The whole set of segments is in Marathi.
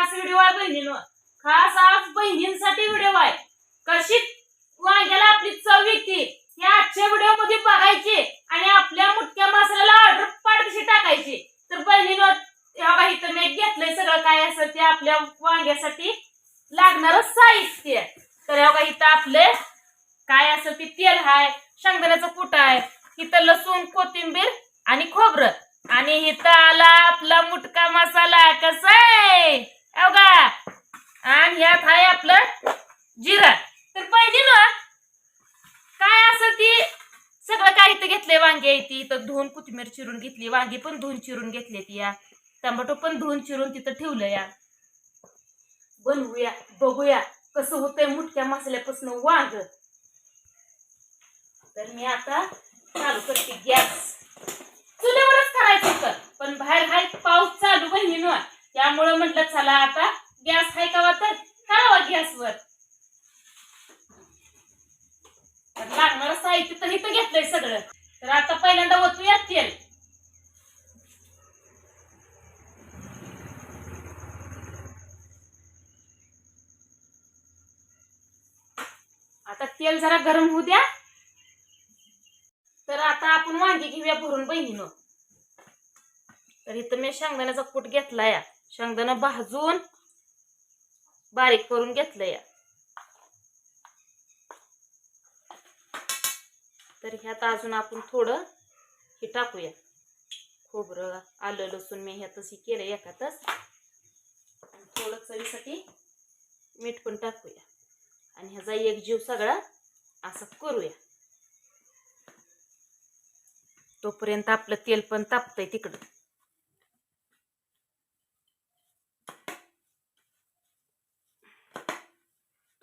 खास व्हिडिओ आहे बहिणीनो. खास आज बहिणींसाठी व्हिडिओ आहे कशी वांग्याला आपली चव येते हे आजच्या व्हिडिओमध्ये बघायचे आणि आपल्या मुटक्या मसाल्याला ऑर्डर पाठशी टाकायची. तर बहिणीनो ह्या बाई तर मी घेतलंय सगळं काय असं ते आपल्या वांग्यासाठी लागणार साहित्य. तर ह्या बाई इथं आपले काय असं ते तेल आहे शेंगदाण्याचं कूट आहे इथं लसूण कोथिंबीर आणि खोबरं. आणि इथं आला आपला मुटका मसाला कसा आहे? त्यात आहे आपलं जिरा. तर पाहिजे ना काय असं ती सगळं काय इथं घेतले वांगे ती. इथं धुवून कोथिंबीर चिरून घेतली वांगी पण धुवून चिरून घेतली ती या. टमाटो पण धुवून चिरून तिथं ठेवलं या. बनवूया बघूया कसं होतंय मुटक्या मसाल्यापासून वांग. तर मी आता चालू करते गॅस. चुलीवरच करायचं होतं पण बाहेर हाय पाऊस चालू बहिणीनं. त्यामुळं म्हटलं चला आता गॅस हाय का तर गॅसवर तर लागणार साहित्य तर इथं घेतलंय सगळं. तर आता पहिल्यांदा ओतूया तेल आता तेल जरा गरम होऊ द्या. तर आता आपण वांगी घेऊया भरून बहिणीनं. तर इथं मी शेंगदाण्याचा कूट घेतला या शेंगदाणा भाजून बारीक करून घेतलं या. तर ह्यात अजून आपण थोडं हे टाकूया. खोबरं आलं लसूण मी ह्यातच हे केलं एकातच आणि थोडं चवीसाठी मीठ पण टाकूया. आणि ह्याचा एक जीव सगळा असं करूया. तोपर्यंत आपलं तेल पण तापतंय तिकडं.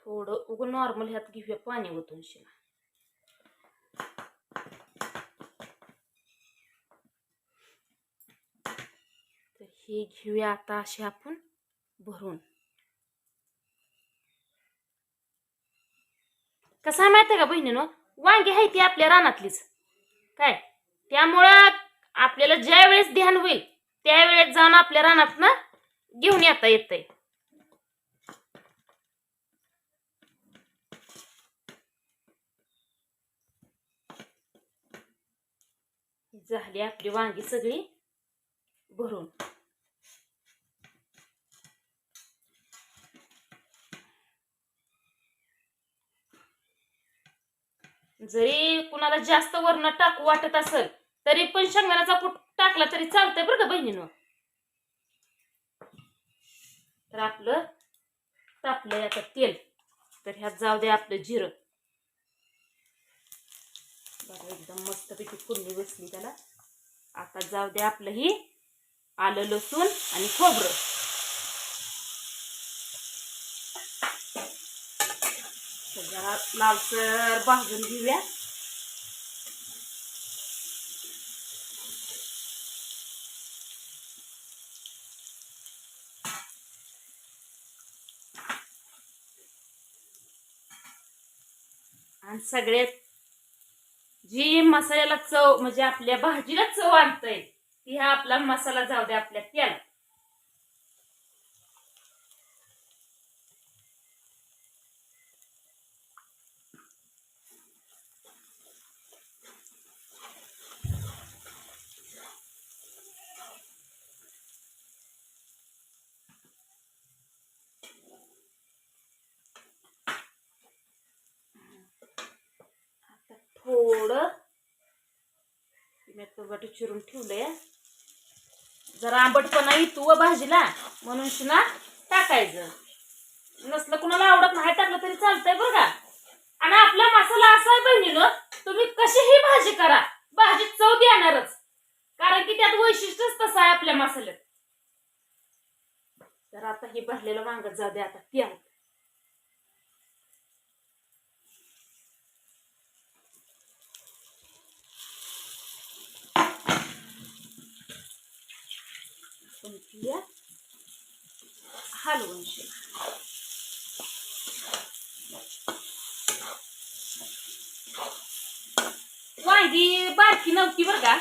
थोडं उगं नॉर्मल ह्यात घेऊया पाणी ओतून शिना तर हे घेऊया आता असे आपण भरून. कसं आहे माहिती आहे का बहिणीनं? वांगी आहे ती आपल्या रानातलीच. काय? त्यामुळं आपल्याला ज्या वेळेस ध्यान होईल त्यावेळेस जाऊन आपल्या रानात ना घेऊन येता येतंय. झाली आपली वांगी सगळी भरून. जरी कुणाला जास्त वरण टाकू वाटत असेल तरी पण शेंगदाण्याचा कूट टाकला तरी चालतंय बरं का बहिणीनं. तर आपलं तापलंय आता तेल. तर ह्यात जाऊ दे आपलं जिरं. बघा एकदम मस्तपैकी फोडणी बसली त्याला. आता जाऊ दे आपलं ही आलं लसूण आणि खोबरं. तर जरा लालसर भाजून घेऊया. आणि सगळ्यात जी मसाल्याला चव म्हणजे आपल्या भाजीला चव आणतंय ती हा आपला मसाला जाऊ दे आपल्या त्याला आता थोडं टोमॅटो चिरून ठेवलंय. जरा आंबटपणा येतो व भाजीला म्हणून शिना टाकायचं. नसलं कुणाला आवडत नाही टाकलं तरी चालतंय बरं का? आणि आपला मसाला असा आहे बहिणीनं तुम्ही कशीही भाजी करा भाजी चव देणारच. कारण की त्यात वैशिष्ट्यच तसं आहे आपल्या मसाल्यात. तर आता हे भरलेलं वांगत जाऊ दे आता तेल पण हलवून वांगी बारकी नव्हती बरं का?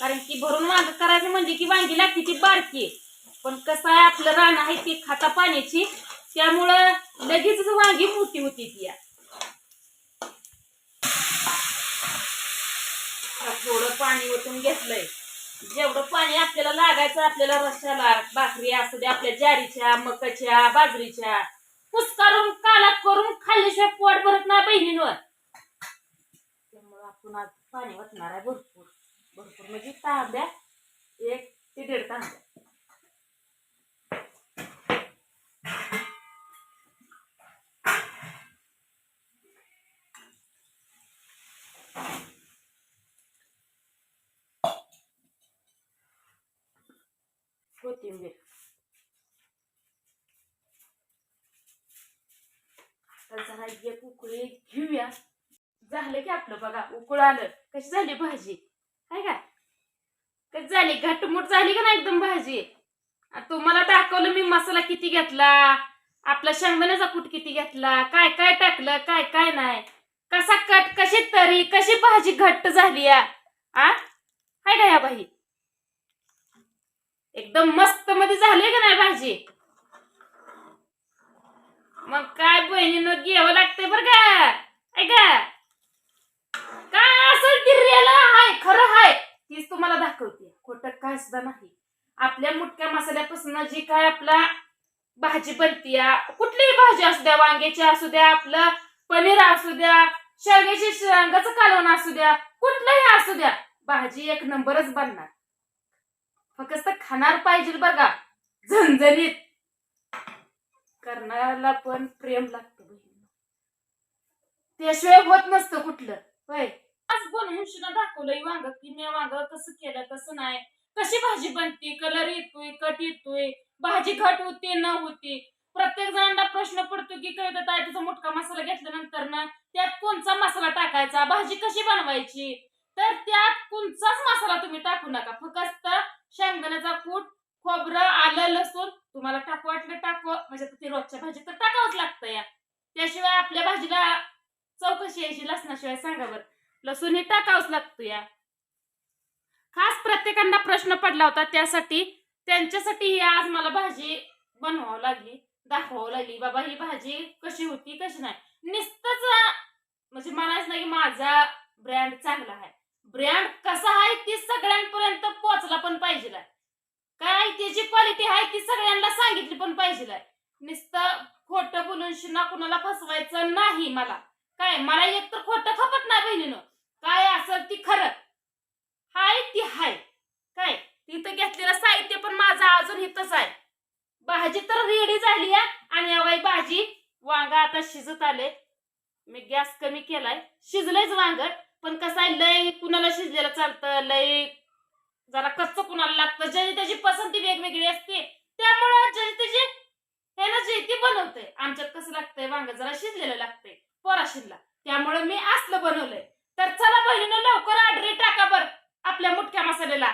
कारण की भरून वांग करायचं म्हणजे की वांगी लागते ती बारकी. पण कसं आहे आपलं रान आहे ती खाता पाण्याची. त्यामुळं लगेच वांगी मोठी होती ती. या. थोडं पाणी ओतून घेतलंय. जेवढं पाणी आपल्याला लागायचं आपल्याला रश्याला भाकरी असू दे आपल्या ज्वारीच्या मकाच्या बाजरीच्या. कुस्कारून काला करून खाल्ल्याशिवाय पोट भरत नाही बहिणींवर. त्यामुळं आपण आज पाणी वाटणार आहे भरपूर. भरपूर म्हणजे तांब्या एक ते दीड तांब्या. कोथिंबीर आता जरा एक उकळी घेऊया झालं की आपलं बघा उकळ आलं कशी झाली भाजी आहे का कशी झाली घटमुट झाली का ना एकदम भाजी तुम्हाला दाखवलं मी मसाला किती घेतला आपला शेंगदाण्याचा कूट किती घेतला काय काय टाकलं काय काय नाही कसा कट कशी तरी कशी भाजी घट्ट झाली या आ हाय का या बाई एकदम मस्त मध्ये झाली का नाही भाजी? मग काय बहिणीनं घ्यावं लागतंय बर का? ऐका काय असं गिर्याला हाय खरं हाय. तीच तुम्हाला दाखवते. खोटं काय सुद्धा नाही. आपल्या मुटक्या मसाल्यापासून जी काय आपला भाजी बनती कुठलीही भाजी असू द्या वांग्याची असू द्या आपलं पनीर असू द्या शेवग्याची शेंगाचं कालवण असू द्या कुठलंही असू द्या भाजी एक नंबरच बनणार. फक्त खाणार पाहिजे बघा झणझणीत. करणाऱ्याला पण प्रेम लागतं बहिणी. त्याशिवाय होत नसतं कुठलं. होय. आज बनवून शिना दाखवलंय वांग की मी वांग कसं केलं कसं नाही. कशी भाजी बनते? कलर येतोय कट येतोय. भाजी घट होते न होते. प्रत्येक जणांना प्रश्न पडतो की कळत आहे मोठका मसाला घेतल्यानंतर ना त्यात कोणचा मसाला टाकायचा? भाजी कशी बनवायची? तर त्यात कोणचाच मसाला तुम्ही टाकू नका. फक्त शेंगदाण्याचा कूट खोबरं आलं लसूण. तुम्हाला टाकू वाटलं टाकू. म्हणजे आता ते रोजच्या भाजीत तर टाकावंच लागतं या त्याशिवाय आपल्या भाजीला चौकशी यायची लसणाशिवाय सांगा बरं. लसूण हे टाकावंच लागतं या खास प्रत्येकांना प्रश्न पडला होता त्यासाठी त्यांच्यासाठी ही आज मला भाजी बनवावं लागली दाखवावं लागली. बाबा ही भाजी कशी होती कशी नाही. नुसतच म्हणजे म्हणायचं नाही की माझा ब्रँड चांगला आहे. ब्रँड कसा आहे ती सगळ्यांपर्यंत पोहोचला पण पाहिजे काय त्याची क्वालिटी आहे ती सगळ्यांना सांगितली पण पाहिजे नुसतं खोटं बोलून शिना कुणाला फसवायचं नाही मला. काय मला एक तर खोटं खपत नाही बहिणीनं. काय असेल ती खरं. हाय ती हाय. काय तिथं घेतलेलं साहित्य पण माझं अजून इथंच आहे. भाजी तर रेडी झाली आहे. आणि अवाई भाजी वांगा आता शिजत आले. मी गॅस कमी केलाय. शिजलंयच वांग पण कसं आहे लय कुणाला शिजलेलं चालतं लय जरा कच्च कुणाला लागतं? ज्याची त्याची पसंती वेगवेगळी असते. त्यामुळं ज्याची त्याची हे ना जे ती बनवते आमच्यात कसं लागतंय वांग जरा शिजलेलं लागतंय. पोराशीला त्यामुळे मी असलं बनवलंय. तर चला बहिणीनं लवकर आडरी टाका बर. आपल्या मुठ्या मसाल्याला.